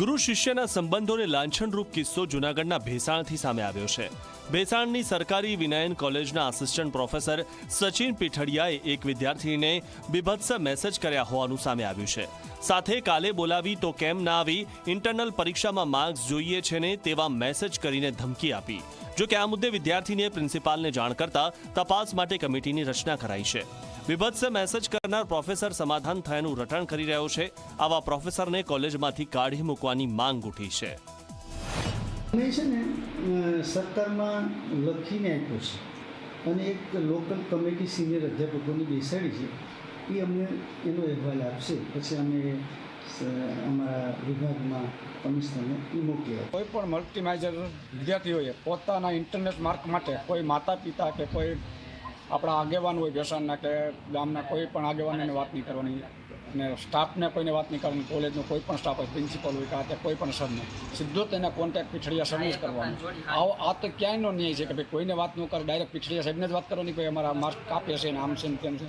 ગુરુ શિષ્યના સંબંધોને લાંછનરૂપ કિસ્સો જૂનાગઢના ભેસાણથી સામે આવ્યો છે. ભેસાણની સરકારી વિનયન કોલેજના આસિસ્ટન્ટ પ્રોફેસર સચિન પીઠડિયાએ એક વિદ્યાર્થીને બીભત્સ મેસેજ કર્યા હોવાનું સામે આવ્યું છે. સાથે કાલે બોલાવી તો કેમ ના આવી, ઇન્ટરનલ પરીક્ષામાં માર્ક્સ જોઈએ છે ને તેવા મેસેજ કરીને ધમકી આપી. જો કે આ મુદ્દે વિદ્યાર્થીને પ્રિન્સિપાલને જાણ કરતા તપાસ માટે કમિટીની રચના કરાઈ છે. વિભત્સ મેસેજ કરનાર પ્રોફેસર સમાધાન થયાનું રટણ કરી રહ્યો છે. આવા પ્રોફેસરને કોલેજમાંથી કાઢી મૂકવાની માંગ ઉઠી છે. અમે છે ને અ, સરકારમાં લખીને આપ્યું છે. અને એક લોકલ કમિટી સિનિયર અધ્યાપકોની બેસાડી છે. એ અમને એનો અહેવાલ આપશે. પછી અમે અમારા વિભાગમાં કમિશનરને એ મોકલી આપીએ કોઈ પણ મલ્ટીમાઇઝર વિદ્યાર્થીઓએ પોતાના ઇન્ટરનેટ માર્ક માટે કોઈ માતા પિતા કે કોઈ આપણા આગેવાન હોય વ્યસનના કે ગામના કોઈ પણ આગેવાનને વાત નહીં કરવાની અને સ્ટાફને કોઈને વાત નહીં કરવાની, કોલેજનો કોઈ પણ સ્ટાફ હોય, પ્રિન્સિપલ હોય કાં તે કોઈ પણ સરને, સીધો તેને કોન્ટેક્ટ પીછડિયા સરને જ કરવાનો. આવો, આ તો ક્યાંયનો ન્યાય છે કે ભાઈ કોઈને વાત ન કરે ડાયરેક્ટ પીછડિયા સાહેબને જ વાત કરવાની, કોઈ અમારા માર્ક કાપે છે ને આમ છે ને તેમ છે.